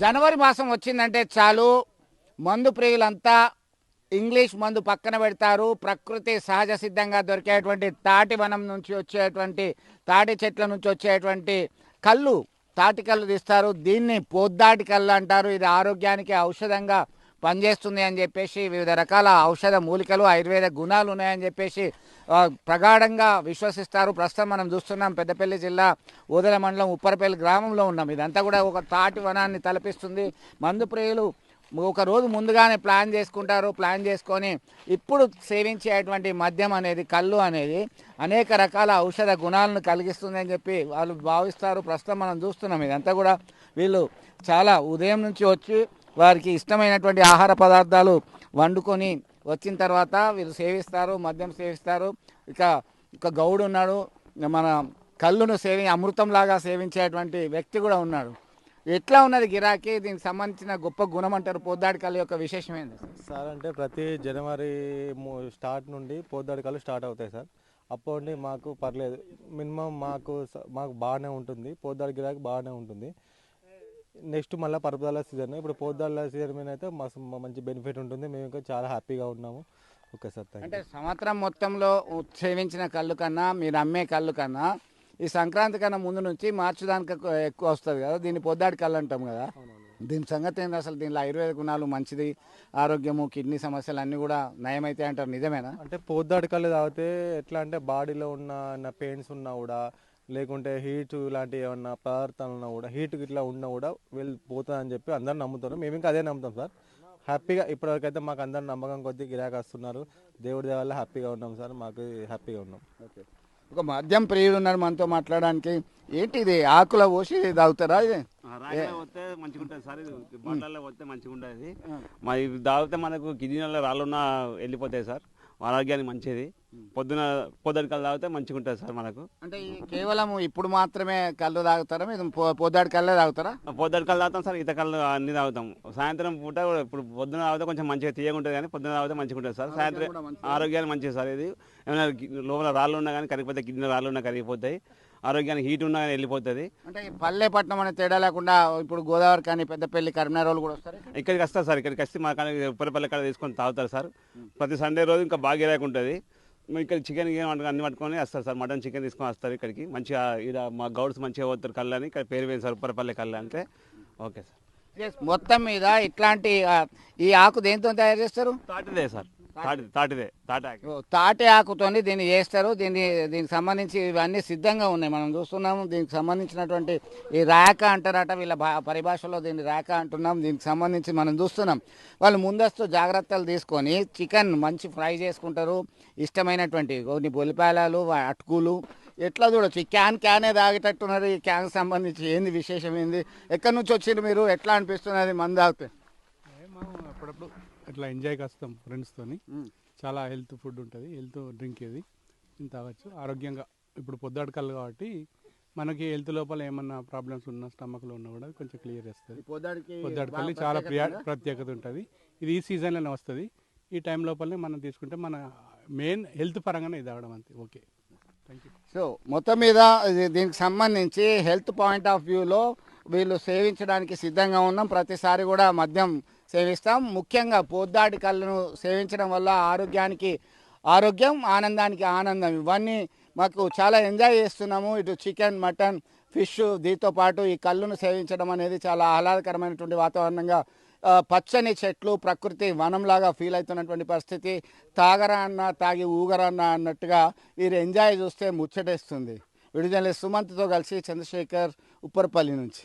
జనవరి మాసం వచ్చిందంటే చాలు. మందు ప్రియులంతా ఇంగ్లీష్ మందు పక్కన పెడతారు. ప్రకృతి సహజ సిద్ధంగా దొరికేటువంటి తాటి వనం నుంచి వచ్చేటువంటి తాటి చెట్ల నుంచి వచ్చేటువంటి కళ్ళు తాటి కళ్ళు తీస్తారు. దీన్ని పోద్దాటి కళ్ళు అంటారు. ఇది ఆరోగ్యానికి ఔషధంగా పనిచేస్తుంది అని చెప్పేసి వివిధ రకాల ఔషధ మూలికలు ఆయుర్వేద గుణాలు ఉన్నాయని చెప్పేసి ప్రగాఢంగా విశ్వసిస్తారు. ప్రస్తుతం మనం చూస్తున్నాం పెద్దపల్లి జిల్లా ఊదల మండలం ఉప్పరపల్లి గ్రామంలో ఉన్నాం. ఇదంతా కూడా ఒక తాటి వనాన్ని తలపిస్తుంది. మందు ప్రియులు ఒక రోజు ముందుగానే ప్లాన్ చేసుకుంటారు. ప్లాన్ చేసుకొని ఇప్పుడు సేవించేటువంటి మద్యం అనేది కళ్ళు అనేది అనేక రకాల ఔషధ గుణాలను కలిగిస్తుంది అని చెప్పి వాళ్ళు భావిస్తారు. ప్రస్తుతం మనం చూస్తున్నాం. ఇదంతా కూడా వీళ్ళు చాలా ఉదయం నుంచి వచ్చి వారికి ఇష్టమైనటువంటి ఆహార పదార్థాలు వండుకొని వచ్చిన తర్వాత వీరు సేవిస్తారు మద్యం సేవిస్తారు. ఇక ఇక గౌడు ఉన్నాడు మన కళ్ళును సేవి అమృతంలాగా సేవించేటువంటి వ్యక్తి కూడా ఉన్నాడు. ఎట్లా ఉన్నది గిరాకీ? దీనికి సంబంధించిన గొప్ప గుణం అంటారు పొద్దాడి కళ్ళ యొక్క విశేషం సార్ అంటే ప్రతి జనవరి స్టార్ట్ నుండి పోద్దాడికాలు స్టార్ట్ అవుతాయి సార్. అప్పటి మాకు పర్లేదు. మినిమం మాకు మాకు బాగానే ఉంటుంది. పోద్దాడి గిరాకీ బాగానే ఉంటుంది. నెక్స్ట్ మళ్ళీ పరపదాల సీజన్. ఇప్పుడు పోద్దాల సీజన్ మీద అయితే మస్తు మ- మంచి బెనిఫిట్ ఉంటుంది. మేము ఇంకా చాలా హ్యాపీగా ఉన్నాము. ఓకే సార్ అంటే సంవత్సరం మొత్తంలో సేవించిన కళ్ళు కన్నా మీరు అమ్మే కళ్ళు కన్నా ఈ సంక్రాంతి కన్నా ముందు నుంచి మార్చి దానికి ఎక్కువ- వస్తుంది కదా. దీన్ని పొద్దాడి కళ్ళు అంటాం కదా. దీని సంగతి ఏంది అసలు? దీనిలో ఆయుర్వేద గుణాలు మంచిది ఆరోగ్యము కిడ్నీ సమస్యలు అన్నీ కూడా నయమైతే అంటారు నిజమేనా? అంటే పోద్దాడికాలు తాగితే ఎట్లా అంటే బాడీలో ఉన్న పెయిన్స్ ఉన్నా కూడా లేకుంటే హీట్ లాంటి ఏమన్నా పదార్థాలు ఉన్నా కూడా హీట్ ఇట్లా ఉన్నా కూడా వెళ్ళి పోతుందని చెప్పి అందరు నమ్ముతారు. మేము ఇంకా అదే నమ్ముతాం సార్. హ్యాపీగా ఇప్పటివరకైతే మాకు అందరు నమ్మకం కొద్దీ గిరాకీ వస్తున్నారు. దేవుడి దేవాల హ్యాపీగా ఉన్నాం సార్. మాకు హ్యాపీగా ఉన్నాం. ఒక మద్యం ప్రియుడు ఉన్నాడు మనతో మాట్లాడడానికి. ఏంటి ఇది? ఆకుల పోసి ఇది తాగుతారా ఇది? రాగిలో వస్తే మంచిగా ఉంటుంది సార్ ఇది. బండ్లలో వస్తే మంచిగా ఉంటుంది మరి తాగితే మనకు కిడ్నీలలో రాళ్ళున్న వెళ్ళిపోతాయి సార్. ఆరోగ్యానికి మంచిది. పొద్దున పొద్దున తాగితే మంచిగా ఉంటుంది సార్ మనకు. అంటే ఈ కేవలం ఇప్పుడు మాత్రమే కళ్ళు తాగుతారా? మీరు పొ- పొద్దాడి కళ్ళే తాగుతారా? పొద్దున కళ్ళు తాగుతాం సార్ ఈత కళ్ళు అన్ని తాగుతాం. సాయంత్రం పూట ఇప్పుడు పొద్దున తాగితే కొంచెం మంచిగా తీయగా ఉంటుంది కానీ పొద్దున తాగితే మంచిగా ఉంటుంది సార్ సాయంత్రం ఆరోగ్యానికి మంచిది సార్ ఇది. ఏమైనా లోపల రాళ్ళు ఉన్నా కానీ కరిగిపోతాయి కిడ్నీ రాళ్ళు ఉన్నా కరిగిపోతాయి. ఆరోగ్యానికి హీట్ ఉన్నా కానీ వెళ్ళిపోతుంది. అంటే ఈ పల్లె పట్నం అనే తేడా లేకుండా ఇప్పుడు గోదావరి కానీ పెద్దపల్లి కరీంనగర్ వాళ్ళు కూడా వస్తారు? ఇక్కడికి వస్తారు సార్ ఇక్కడికి వస్తే మా కాడ ఉప్పరపల్లి కాడ తీసుకొని తాగుతారు సార్. ప్రతి సండే రోజు ఇంకా బాగా ఉంటుంది ఇక్కడ చికెన్ అన్ని పట్టుకొని వస్తారు సార్. మటన్ చికెన్ తీసుకొని వస్తారు ఇక్కడికి. మంచిగా ఇక్కడ మా గౌడ్స్ మంచిగా పోతారు కళ్ళని. ఇక్కడ పేరు వేయండి సార్ ఉప్పరపల్లి కళ్ళు అంటే ఓకే సార్. మొత్తం మీద ఇట్లాంటి ఈ ఆకు దేంతో తయారు చేస్తారు? తాటిదే సార్. తాటిదే తాటాకి. తాటి ఆకుతోని దీన్ని చేస్తారు. దీన్ని దీనికి సంబంధించి ఇవన్నీ సిద్ధంగా ఉన్నాయి. మనం చూస్తున్నాము దీనికి సంబంధించినటువంటి ఈ రాక అంటారట వీళ్ళ భా- పరిభాషలో దీన్ని రాక అంటున్నాం. దీనికి సంబంధించి మనం చూస్తున్నాం. వాళ్ళు ముందస్తు జాగ్రత్తలు తీసుకొని చికెన్ మంచి ఫ్రై చేసుకుంటారు. ఇష్టమైనటువంటి కొన్ని బొలిపాలాలు అటుకులు ఎట్లా చూడొచ్చు. ఈ క్యాన్ క్యానే తాగేటట్టున్నారు. ఈ క్యాన్ సంబంధించి ఏంది విశేషం ఏంది? ఎక్కడి నుంచి వచ్చిండ్రు మీరు? ఎట్లా అనిపిస్తున్నది? మందు తాగితే అప్పుడప్పుడు ఇట్లా ఎంజాయ్కి వస్తాం ఫ్రెండ్స్తోని చాలా హెల్త్ ఫుడ్ ఉంటుంది. హెల్త్ డ్రింక్ ఇది ఇది తాగొచ్చు? ఆరోగ్యంగా ఇప్పుడు పొద్దాడకలు కాబట్టి మనకి హెల్త్ లోపల ఏమన్నా ప్రాబ్లమ్స్ ఉన్నా స్టమక్లో ఉన్నా కూడా కొంచెం క్లియర్ చేస్తుంది. పొద్దాడికి పొద్దాడకల్లి చాలా ప్రియా ప్రత్యేకత ఉంటుంది. ఇది ఈ సీజన్లోనే వస్తుంది. ఈ టైం లోపలనే మనం తీసుకుంటే మన మెయిన్ హెల్త్ పరంగానే ఇది అవడం అంతే. ఓకే. థ్యాంక్ యూ సో మొత్తం మీద దీనికి సంబంధించి హెల్త్ పాయింట్ ఆఫ్ వ్యూలో వీళ్ళు సేవించడానికి సిద్ధంగా ఉన్నాం. ప్రతిసారి కూడా మద్యం సేవిస్తాం. ముఖ్యంగా పోద్దాటి కళ్ళను సేవించడం వల్ల ఆరోగ్యానికి ఆరోగ్యం ఆనందానికి ఆనందం. ఇవన్నీ మాకు చాలా ఎంజాయ్ చేస్తున్నాము. ఇటు చికెన్ మటన్ ఫిష్ దీంతో పాటు ఈ కళ్ళును సేవించడం అనేది చాలా ఆహ్లాదకరమైనటువంటి వాతావరణంగా పచ్చని చెట్లు ప్రకృతి వనంలాగా ఫీల్ అవుతున్నటువంటి పరిస్థితి. తాగరా అన్న తాగి ఊగరా అన్న అన్నట్టుగా వీరు ఎంజాయ్ చూస్తే ముచ్చటేస్తుంది. విడుదల సుమంత్తో కలిసి చంద్రశేఖర్ ఉప్పరపల్లి నుంచి.